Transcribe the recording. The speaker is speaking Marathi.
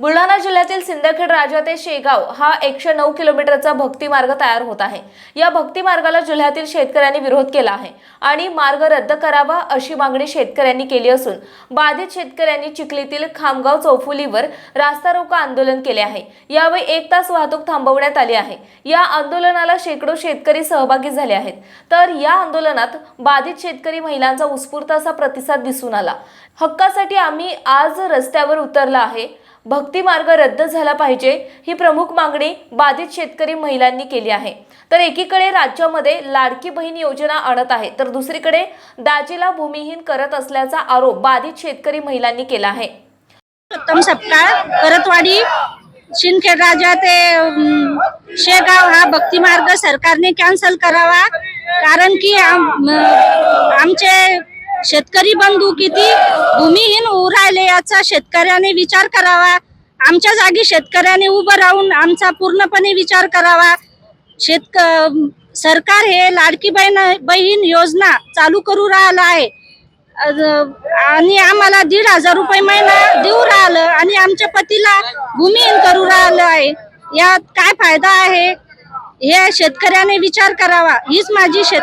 बुलढाणा जिल्ह्यातील सिंदखेड राजा ते शेगाव हा एकशे नऊ किलोमीटरचा भक्ती मार्ग तयार होत आहे. या भक्ती मार्गाला जिल्ह्यातील शेतकऱ्यांनी विरोध केला आहे आणि मार्ग रद्द करावा अशी मागणी शेतकऱ्यांनी केली असून बाधित शेतकऱ्यांनी चिखलीतील खामगाव चौफुलीवर रास्ता रोको आंदोलन केले आहे. यावेळी एक तास वाहतूक थांबवण्यात आली आहे. या आंदोलनाला शेकडो शेतकरी सहभागी झाले आहेत. तर या आंदोलनात बाधित शेतकरी महिलांचा उत्स्फूर्त असा प्रतिसाद दिसून आला. हक्कासाठी आम्ही आज रस्त्यावर उतरला आहे. भक्ती मार्ग रद्द झाला पाहिजे ही प्रमुख मागणी बाधित शेतकरी महिलांनी केली आहे. तर एकीकडे राज्यामध्ये लाडकी बहीण योजना आणत आहे तर दुसरीकडे दाजीला भूमिहीन करत असल्याचा आरोप बाधित शेतकरी महिलांनी केला आहे. उत्तम सपकाळ करतवाडी शिंदखेड राजा ते शेगाव हा भक्ती मार्ग सरकारने कॅन्सल करावा. कारण की आम- आमचे शेतकरी बंधू किती भूमिहीन होऊ राहिले याचा शेतकऱ्याने विचार करावा. आमच्या जागी शेतकऱ्याने उभं राहून आमचा पूर्णपणे विचार करावा. शेतक सरकार हे लाडकी बहीण बहीण योजना चालू करू राहिलं आहे. आणि आम्हाला दीड हजार रुपये महिना देऊ राहिलं आणि आमच्या पतीला भूमिहीन करू राहिलं आहे. यात काय फायदा आहे? हे शेतकऱ्याने विचार करावा. हीच माझी शेत